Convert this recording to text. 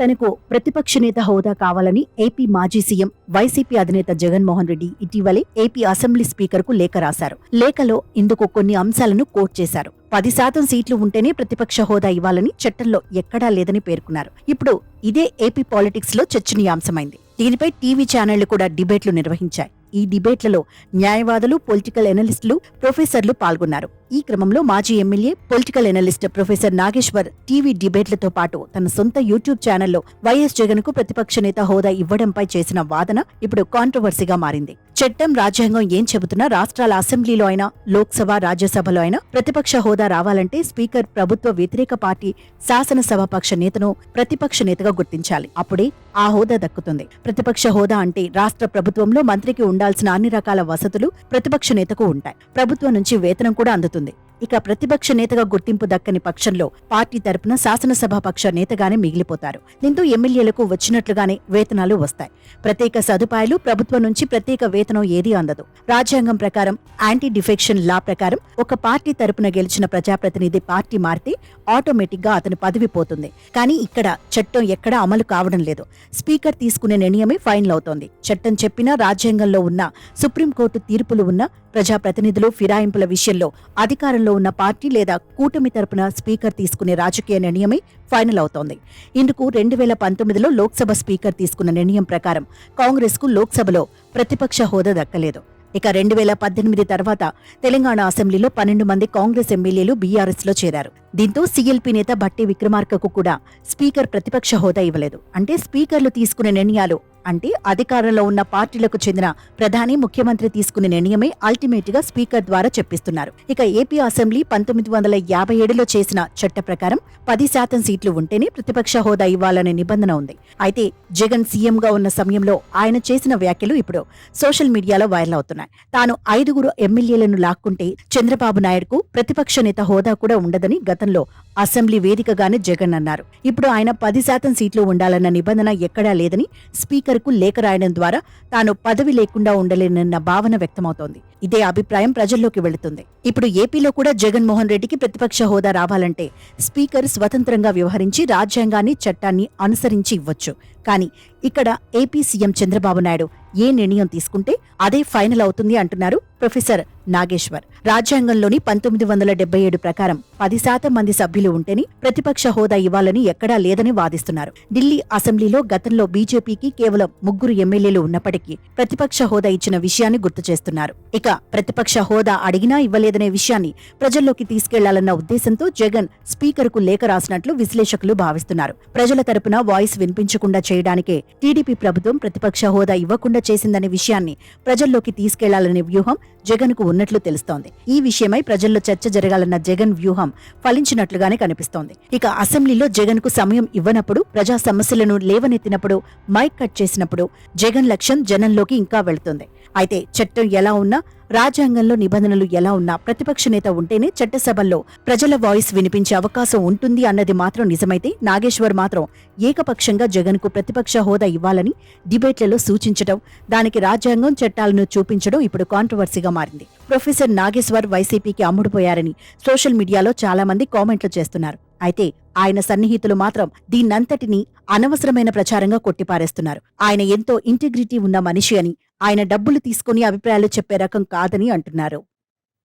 తనకు ప్రతిపక్ష నేత హోదా కావాలని ఏపీ మాజీ సీఎం వైసీపీ అధినేత జగన్మోహన్ రెడ్డి ఇటీవలే ఏపీ అసెంబ్లీ స్పీకర్కు లేఖ రాశారు. లేఖలో ఇందుకు కొన్ని అంశాలను కోట్ చేశారు. పది శాతం సీట్లు ఉంటేనే ప్రతిపక్ష హోదా ఇవ్వాలని చట్టంలో ఎక్కడా లేదని పేర్కొన్నారు. ఇప్పుడు ఇదే ఏపీ పాలిటిక్స్లో చర్చనీయాంశమైంది. దీనిపై టీవీ ఛానళ్ళు కూడా డిబేట్లు నిర్వహించాయి. ఈ డిబేట్లలో న్యాయవాదులు పొలిటికల్ ఎనలిస్టులు ప్రొఫెసర్లు పాల్గొన్నారు. ఈ క్రమంలో మాజీ MLA political analyst professor Nageshwar TV డిబేట్లతో పాటు తన సొంత యూట్యూబ్ ఛానల్లో వైఎస్ జగన్కు ప్రతిపక్ష నేత హోదా ఇవ్వడంపై చేసిన వాదన ఇప్పుడు కాంట్రవర్సీగా మారింది. చట్టం రాజ్యాంగం ఏం చెబుతున్నా రాష్ట్రాల అసెంబ్లీలో అయినా లోక్సభ రాజ్యసభలో అయినా ప్రతిపక్ష హోదా రావాలంటే స్పీకర్ ప్రభుత్వ వ్యతిరేక పార్టీ శాసనసభాపక్ష నేతను ప్రతిపక్ష నేతగా గుర్తించాలి. అప్పుడే ఆ హోదా దక్కుతుంది. ప్రతిపక్ష హోదా అంటే రాష్ట్ర ప్రభుత్వంలో మంత్రికి ఉండాల్సిన అన్ని రకాల వసతులు ప్రతిపక్ష నేతకు ఉంటాయి. ప్రభుత్వం నుంచి వేతనం కూడా అందుతుంది. ఇక ప్రతిపక్ష నేతగా గుర్తింపు దక్కని పక్షంలో పార్టీ తరపున శాసనసభాపక్ష నేతగానే మిగిలిపోతారు. దీంతో ఎమ్మెల్యేలకు వచ్చినట్లుగానే వేతనాలు వస్తాయి. ప్రత్యేక సదుపాయాలు ప్రభుత్వం నుంచి ప్రత్యేక వేతనం ఏదీ అందదు. రాజ్యాంగం ప్రకారం యాంటీ డిఫెక్షన్ లా ప్రకారం ఒక పార్టీ తరపున గెలిచిన ప్రజాప్రతినిధి పార్టీ మారితే ఆటోమేటిక్గా అతని పదవి పోతుంది. కానీ ఇక్కడ చట్టం ఎక్కడా అమలు కావడం లేదు. స్పీకర్ తీసుకునే నిర్ణయమే ఫైనల్ అవుతోంది. చట్టం చెప్పినా రాజ్యాంగంలో ఉన్న సుప్రీంకోర్టు తీర్పులు ఉన్న ప్రజాప్రతినిధులు ఫిరాయింపుల విషయంలో అధికారంలో ఉన్న పార్టీ లేదా కూటమి తరపున స్పీకర్ తీసుకునే రాజకీయ నిర్ణయమే ఫైనల్ అవుతోంది. ఇందుకు రెండు వేల పంతొమ్మిదిలో లోక్సభ స్పీకర్ తీసుకున్న నిర్ణయం ప్రకారం కాంగ్రెస్కు లోక్సభలో ప్రతిపక్ష హోదా దక్కలేదు. ఇక రెండు వేల పద్దెనిమిది తర్వాత తెలంగాణ అసెంబ్లీలో పన్నెండు మంది కాంగ్రెస్ ఎమ్మెల్యేలు బీఆర్ఎస్లో చేరారు. దీంతో సీఎల్పీ నేత భట్టి విక్రమార్కకు కూడా స్పీకర్ ప్రతిపక్ష హోదా ఇవ్వలేదు. అంటే స్పీకర్లు తీసుకునే నిర్ణయాలు అంటే అధికారంలో ఉన్న పార్టీలకు చెందిన ప్రధాని ముఖ్యమంత్రి తీసుకునే నిర్ణయమే అల్టిమేట్గా స్పీకర్ ద్వారా చెప్పిస్తున్నారు. ఇక ఏపీ అసెంబ్లీ పంతొమ్మిది వందల యాభై ఏడులో చేసిన చట్ట ప్రకారం పది శాతం సీట్లు ఉంటేనే ప్రతిపక్ష హోదా ఇవ్వాలనే నిబంధన ఉంది. అయితే జగన్ సీఎంగా ఉన్న సమయంలో ఆయన చేసిన వ్యాఖ్యలు ఇప్పుడు సోషల్ మీడియాలో వైరల్ అవుతున్నాయి. తాను ఐదుగురు ఎమ్మెల్యేలను లాక్కుంటే చంద్రబాబు నాయుడుకు ప్రతిపక్ష నేత హోదా కూడా ఉండదని గతంలో అసెంబ్లీ వేదికగానే జగన్ అన్నారు. ఇప్పుడు ఆయన పది శాతం సీట్లు ఉండాలన్న నిబంధన ఎక్కడా లేదని స్పీకర్కు లేఖ రాయడం ద్వారా తాను పదవి లేకుండా ఉండలేనన్న భావన వ్యక్తమవుతోంది. ఇదే అభిప్రాయం ప్రజల్లోకి వెళుతుంది. ఇప్పుడు ఏపీలో కూడా జగన్మోహన్ రెడ్డికి ప్రతిపక్ష హోదా రావాలంటే స్పీకర్ స్వతంత్రంగా వ్యవహరించి రాజ్యాంగాన్ని చట్టాన్ని అనుసరించి ఇవ్వచ్చు. కానీ ఇక్కడ ఏపీ సీఎం చంద్రబాబు నాయుడు ఏ నిర్ణయం తీసుకుంటే అదే ఫైనల్ అవుతుంది అంటున్నారు ప్రొఫెసర్ నాగేశ్వర్. రాజ్యాంగంలోని పంతొమ్మిది వందల డెబ్బై ఏడు ప్రకారం పది శాతం మంది సభ్యులు ఉంటేనే ప్రతిపక్ష హోదా ఇవ్వాలని ఎక్కడా లేదని వాదిస్తున్నారు. ఢిల్లీ అసెంబ్లీలో గతంలో బీజేపీకి కేవలం ముగ్గురు ఎమ్మెల్యేలు ఉన్నప్పటికీ ప్రతిపక్ష హోదా ఇచ్చిన విషయాన్ని గుర్తు చేస్తున్నారు. ఇక ప్రతిపక్ష హోదా అడిగినా ఇవ్వలేదనే విషయాన్ని ప్రజల్లోకి తీసుకెళ్ళాలన్న ఉద్దేశంతో జగన్ స్పీకర్కు లేఖ రాసినట్లు విశ్లేషకులు భావిస్తున్నారు. ప్రజల తరపున వాయిస్ వినిపించకుండా చేయడానికే టీడీపీ ప్రభుత్వం ప్రతిపక్ష హోదా ఇవ్వకుండా చేసిందనే విషయాన్ని ప్రజల్లోకి తీసుకెళ్ళాలనే వ్యూహం జగన్కు ఉన్నట్లు తెలుస్తోంది. ఈ విషయమై ప్రజల్లో చర్చ జరగాలన్న జగన్ వ్యూహం ఫలించినట్లుగానే కనిపిస్తోంది. ఇక అసెంబ్లీలో జగన్కు సమయం ఇవ్వనప్పుడు ప్రజా సమస్యలను లేవనెత్తినప్పుడు మైక్ కట్ చేసినప్పుడు జగన్ లక్ష్యం జనంలోకి ఇంకా వెళుతుంది. అయితే చట్టం ఎలా ఉన్నా రాజ్యాంగంలో నిబంధనలు ఎలా ఉన్నా ప్రతిపక్ష నేత ఉంటేనే చట్టసభల్లో ప్రజల వాయిస్ వినిపించే అవకాశం ఉంటుంది అన్నది మాత్రం నిజమైతే నాగేశ్వర్ మాత్రం ఏకపక్షంగా జగన్కు ప్రతిపక్ష హోదా ఇవ్వాలని డిబేట్లలో సూచించడం దానికి రాజ్యాంగం చట్టాలను చూపించడం ఇప్పుడు కాంట్రవర్సీగా మారింది. ప్రొఫెసర్ నాగేశ్వర్ వైసీపీకి అమ్ముడుపోయారని సోషల్ మీడియాలో చాలా మంది కామెంట్లు చేస్తున్నారు. అయితే ఆయన సన్నిహితులు మాత్రం దీన్నంతటినీ అనవసరమైన ప్రచారంగా కొట్టిపారేస్తున్నారు. ఆయన ఎంతో ఇంటిగ్రిటీ ఉన్న మనిషి అని ఆయన డబ్బులు తీసుకుని అభిప్రాయాలు చెప్పే రకం కాదని అంటున్నారు.